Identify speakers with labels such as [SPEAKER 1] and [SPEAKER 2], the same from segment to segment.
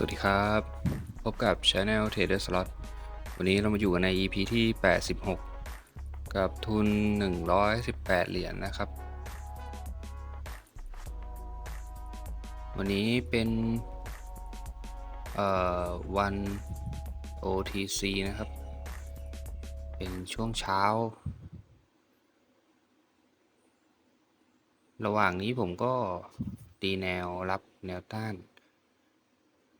[SPEAKER 1] สวัสดีครับ พบกับ Channel Trader Slot วันนี้เรามาอยู่กันใน EP ที่ 86 กับทุน 118 เหรียญนนะครับ วันนี้เป็นเอ่อวัน OTC นะครับ เป็นช่วงเช้า ระหว่างนี้ผมก็ตีแนวรับแนวต้าน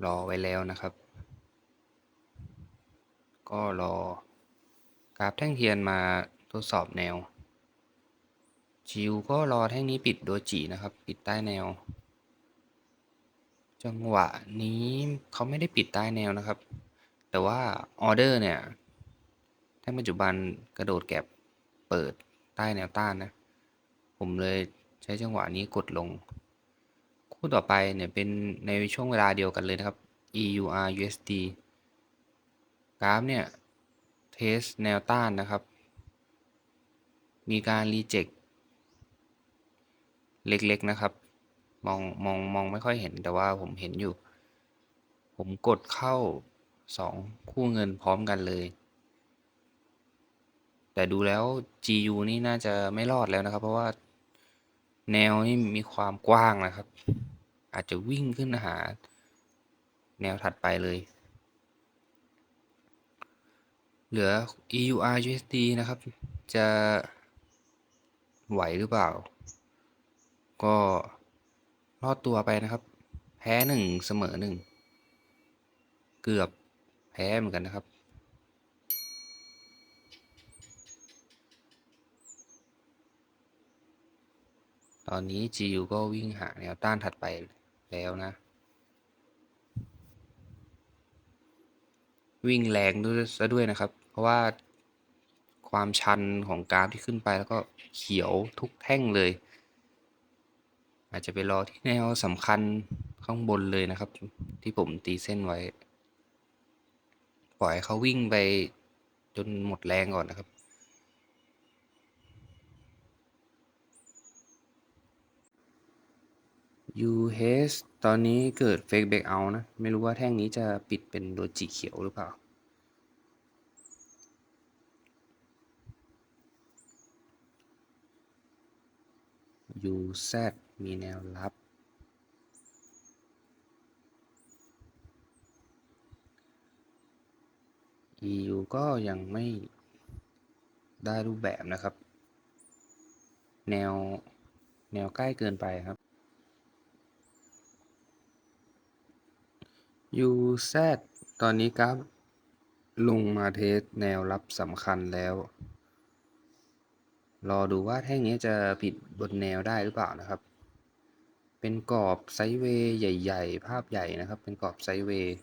[SPEAKER 1] รอไว้แล้วนะครับ ก็รอกราฟแท่งเทียนมาทดสอบแนวชิวก็รอแท่งนี้ปิดโดจินะครับ ปิดใต้แนว จังหวะนี้เขาไม่ได้ปิดใต้แนวนะครับ แต่ว่าออเดอร์เนี่ยแท่งปัจจุบันกระโดดแก็บเปิดใต้แนวต้านนะ ผมเลยใช้จังหวะนี้กดลง คู่ต่อไปเนี่ยเป็นในช่วงเวลาเดียวกันเลยนะครับ EUR USD กราฟเนี่ยเทสแนวต้านนะครับ มีการรีเจ็คเล็กๆนะครับ มองมองมองไม่ค่อยเห็นแต่ว่าผมเห็นอยู่ ผมกดเข้าสองคู่เงินพร้อมกันเลย แต่ดูแล้ว GU นี่น่าจะไม่รอดแล้วนะครับ เพราะว่า แนวนี่มีความกว้างนะครับ อาจจะวิ่งขึ้นหา แนวถัดไปเลย เหลือ EUR USD นะครับ จะไหวหรือเปล่า ก็รอดตัวไปนะครับ แพ้หนึ่งเสมอหนึ่ง เกือบแพ้เหมือนกันนะครับ ตอนนี้ GU ก็วิ่งหาแนวต้านถัดไปแล้วนะ วิ่งแรงด้วยซะด้วยนะครับ เพราะว่าความชันของกราฟที่ขึ้นไปแล้วก็เขียวทุกแท่งเลย อาจจะไปรอที่แนวสำคัญข้างบนเลยนะครับ ที่ผมตีเส้นไว้ ปล่อยเขาวิ่งไปจนหมดแรงก่อนนะครับ UH ตอนนี้เกิด Fake Breakout นะ ไม่รู้ว่าแท่งนี้จะปิดเป็นโดจิเขียวหรือเปล่า UZ มีแนวรับ EU ก็ยังไม่ได้รูปแบบนะครับ แนว แนวใกล้เกินไปครับ UZ ตอนนี้กราฟลงมาเทสแนวรับสำคัญแล้ว รอดูว่าแท่งนี้จะปิดบนแนวได้หรือเปล่านะครับ เป็นกรอบไซด์เวย์ใหญ่ ๆ ภาพใหญ่นะครับ เป็นกรอบไซด์เวย์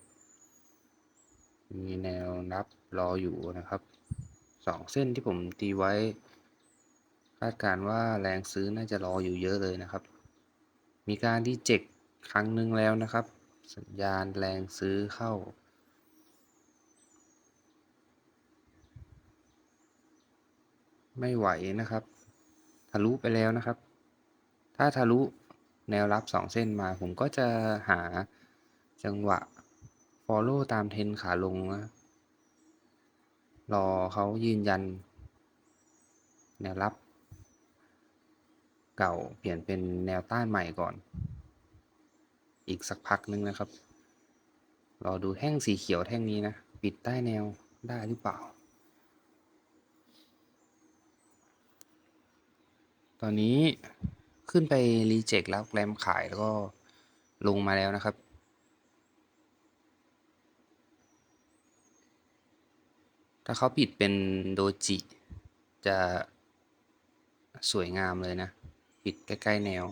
[SPEAKER 1] มีแนวนับรออยู่นะครับสองเส้นที่ผมตีไว้ คาดการณ์ว่าแรงซื้อน่าจะรออยู่เยอะเลยนะครับ มีการดีเจ็คครั้งหนึ่งแล้วนะครับ สัญญาณแรงซื้อเข้า ไม่ไหวนะครับ ทะลุไปแล้วนะครับ ถ้าทะลุแนวรับสองเส้นมา ผมก็จะหาจังหวะ follow ตามเทนขาลงนะรอเขายืนยัน แนวรับ เก่าเปลี่ยนเป็นแนวต้านใหม่ก่อน อีกสักพักนึงนะครับ รอดูแท่งสีเขียวแท่งนี้นะ ปิดใต้แนวได้หรือเปล่า ตอนนี้ขึ้นไปรีเจ็คแล้วแกลมขายแล้วก็ลงมาแล้วนะครับถ้าเขาปิดเป็นโดจิ จะสวยงามเลยนะ ปิดใกล้ ๆ แนว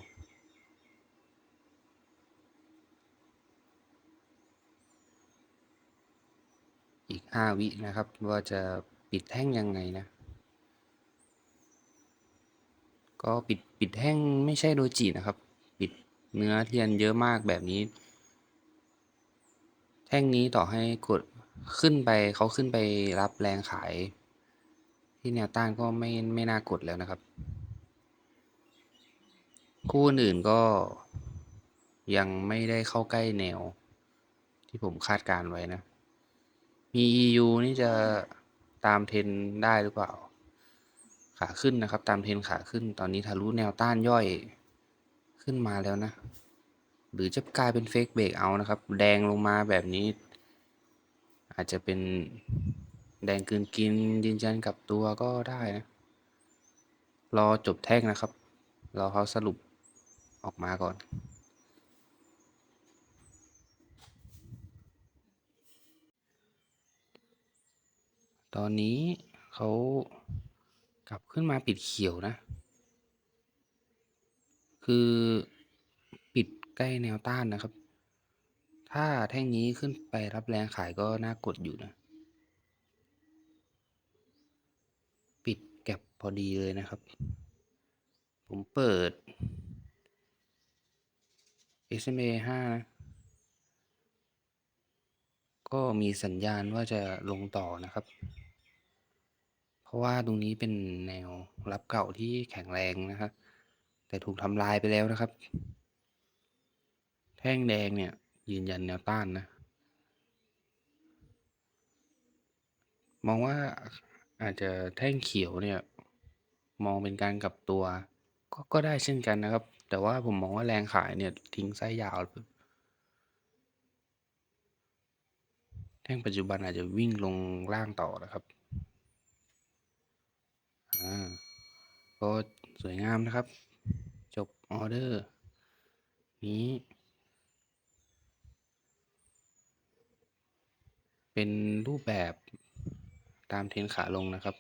[SPEAKER 1] 5 วินะครับ ว่าจะปิดแท่งยังไงนะ ก็ปิดปิดแท่งไม่ใช่โดจินะครับ ปิดเนื้อเทียนเยอะมากแบบนี้ แท่งนี้ต่อให้กดขึ้นไปเขาขึ้นไปรับแรงขาย ที่แนวต้านก็ไม่ไม่น่ากดแล้วนะครับ คู่อื่นก็ยังไม่ได้เข้าใกล้แนว ที่ผมคาดการไว้นะ มี EU นี่จะตาม Trend ได้หรือเปล่า ขาขึ้นนะครับ ตาม Trend ขาขึ้น ตอนนี้ทะลุแนวต้านย่อยขึ้นมาแล้วนะ หรือจะกลายเป็น Fake Breakout นะครับ แดงลงมาแบบนี้ อาจจะเป็นแดงกลืนกินยืนยันกับตัวก็ได้นะ รอจบแท่งนะครับ รอเขาสรุปออกมาก่อน ตอนนี้เขากลับขึ้นมาปิดเขียวนะ คือปิดใกล้แนวต้านนะครับ ถ้าแท่งนี้ขึ้นไปรับแรงขายก็น่ากดอยู่นะ ปิดแก็บพอดีเลยนะครับ ผมเปิด SMA 5นะก็มีสัญญาณว่าจะลงต่อนะครับ ราะว่าตรงนี้เป็นแนวรับเก่าที่แข็งแรงนะครับ แต่ถูกทำลายไปแล้วนะครับ แท่งแดงเนี่ย ยืนยันแนวต้านนะ มองว่าอาจจะแท่งเขียวเนี่ย มองเป็นการกลับตัว ก็ก็ได้เช่นกันนะครับ แต่ว่าผมมองว่าแรงขายเนี่ย ทิ้งไส้ยาวแท่งปัจจุบันอาจจะวิ่งลงล่างต่อนะครับ อ่า ก็สวยงามนะครับ จบออเดอร์ นี้ เป็นรูปแบบตามเทรนขาลงนะครับ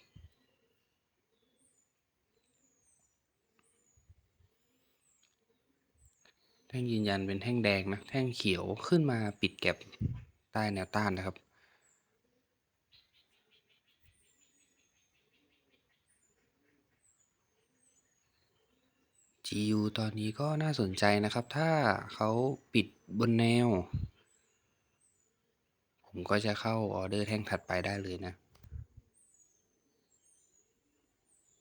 [SPEAKER 1] แท่งยืนยันเป็นแท่งแดงนะ แท่งเขียวขึ้นมาปิดแก็บใต้แนวต้านนะครับ GU ตอนนี้ก็น่าสนใจนะครับ ถ้าเขาปิดบนแนว ผมก็จะเข้าออเดอร์แท่งถัดไปได้เลยนะ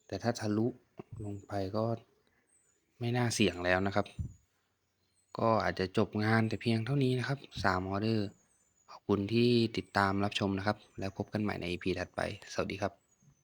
[SPEAKER 1] แต่ถ้าทะลุลงไปก็ไม่น่าเสี่ยงแล้วนะครับ ก็อาจจะจบงานแต่เพียงเท่านี้นะครับ3ออเดอร์ ขอบคุณที่ติดตามรับชมนะครับ แล้วพบกันใหม่ใน EP ถัดไป สวัสดีครับ